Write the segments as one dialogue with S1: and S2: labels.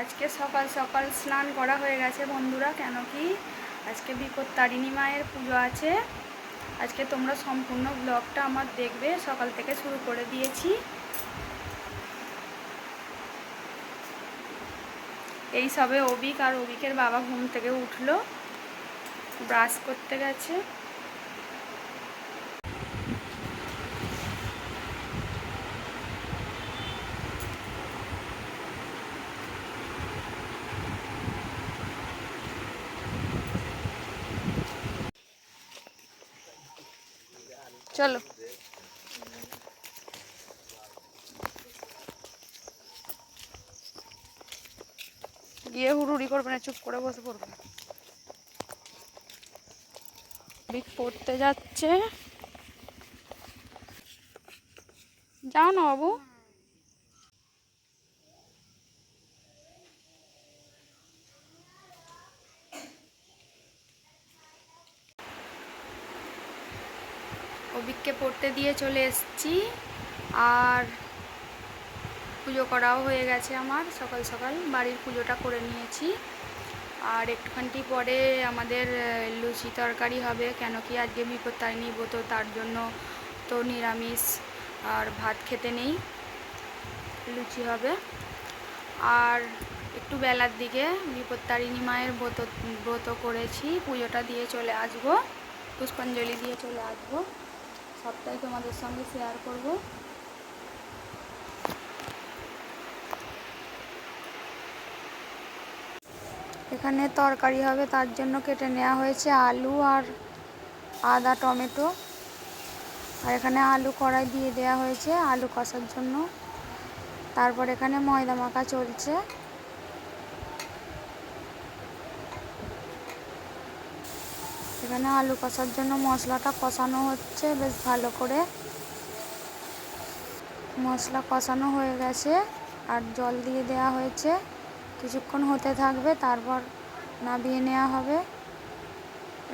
S1: আজকে সকাল সকাল স্নান করা হয়ে গেছে বন্ধুরা, কেন কি? আজকে বিপদ তারিণী মায়ের পুজো আছে। আজকে তোমরা সম্পূর্ণ ব্লগটা আমার দেখবে, সকাল থেকে শুরু করে দিয়েছি। এই সবে অবিক আর অবিকের বাবা ঘুম থেকে উঠল, ব্রাশ করতে গেছে। চলো। গিয়ে হুড়ুড়ি করবে না, চুপ করে বসে পড়বে। বিক পড়তে যাচ্ছে। যাও না বাবু। অভিককে পড়তে দিয়ে চলে এসেছি। আর পুজো করাও হয়ে গেছে আমার, সকাল সকাল বাড়ির পুজোটা করে নিয়েছি। আর একটুখানি পরে আমাদের লুচি তরকারি হবে, কেন কি আজকে বিপদ তাই নিব তো তার জন্য তো নিরামিষ আর ভাত খেতে নেই, লুচি হবে। আর একটু বেলার দিকে বিপত্তারিণী মায়ের ব্রত ব্রত করেছি, পুজোটা দিয়ে চলে আসব, পুষ্পাঞ্জলি দিয়ে চলে আসব। সবটাই তোমাদের সঙ্গে শেয়ার করব। এখানে তরকারি হবে, তার জন্য কেটে নেওয়া হয়েছে আলু আর আদা, টমেটো। আর এখানে আলু কড়াই দিয়ে দেওয়া হয়েছে আলু কষার জন্য। তারপর এখানে ময়দা মাখা চলছে। এখানে আলু কষার জন্য মশলাটা কষানো হচ্ছে, বেশ ভালো করে। মশলা কষানো হয়ে গেছে, আর জল দিয়ে দেওয়া হয়েছে। কিছুক্ষণ হতে থাকবে, তারপর নামিয়ে নেওয়া হবে।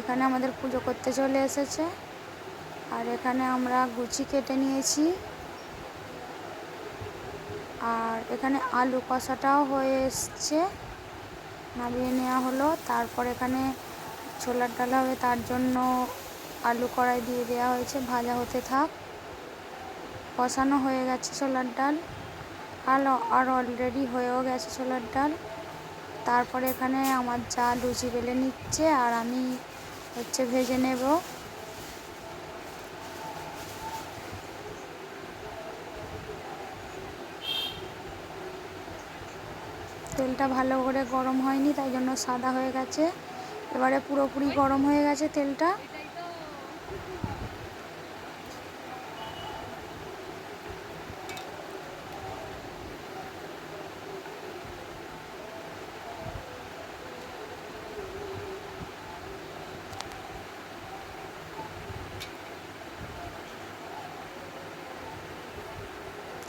S1: এখানে আমাদের পুজো করতে চলে এসেছে। আর এখানে আমরা গুচি কেটে নিয়েছি। আর এখানে আলু কষাটাও হয়ে এসছে। নামিয়ে নেওয়া হলো, তারপর এখানে ছোলার ডাল হবে, তার জন্য আলু কড়াই দিয়ে দেওয়া হয়েছে, ভাজা হতে থাক। কষানো হয়ে গেছে ছোলার ডাল। আর আর অলরেডি হয়েও গেছে ছোলার ডাল। তারপরে এখানে আমার যা লুচি বেলে নিচ্ছে, আর আমি হচ্ছে ভেজে নেব। তেলটা ভালো করে গরম হয়নি, তাই জন্য সাদা হয়ে গেছে। এবারে পুরোপুরি গরম হয়ে গেছে তেলটা।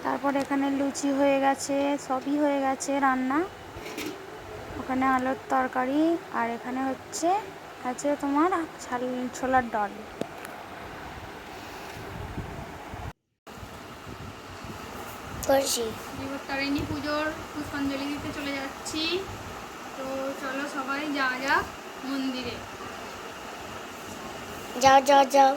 S1: তারপর এখানে লুচি হয়ে গেছে, সবই হয়ে গেছে রান্না। ওখানে আলুর তরকারি আর এখানে হচ্ছে আছে তোমার ছাল ছোলার ডাল।
S2: করছি।
S1: বিপত্তারিণী পুজোর পুষ্পাঞ্জলি দিতে চলে যাচ্ছি। তো চলো সবাই যাওয়া যাক মন্দিরে।
S2: যাও যাও যাও।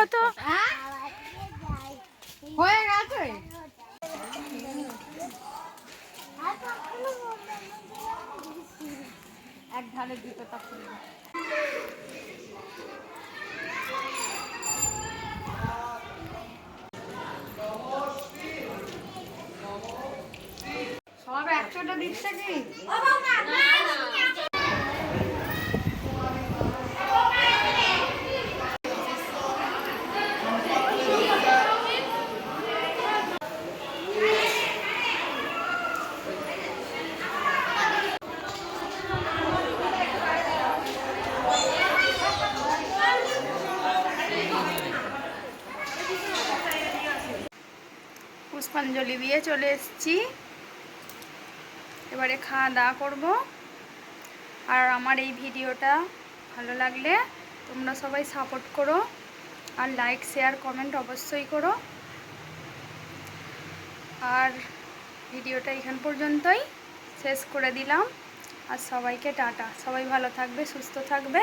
S1: ও তো হয়ে গেছে? এক তা সব একশোটা দিচ্ছে কি? পুষ্পাঞ্জলি দিয়ে চলে এসেছি। এবারে খাওয়া দাওয়া করব। আর আমার এই ভিডিওটা ভালো লাগলে তোমরা সবাই সাপোর্ট করো আর লাইক শেয়ার কমেন্ট অবশ্যই করো। আর ভিডিওটা এখান পর্যন্তই শেষ করে দিলাম। আর সবাইকে টাটা। সবাই ভালো থাকবে, সুস্থ থাকবে।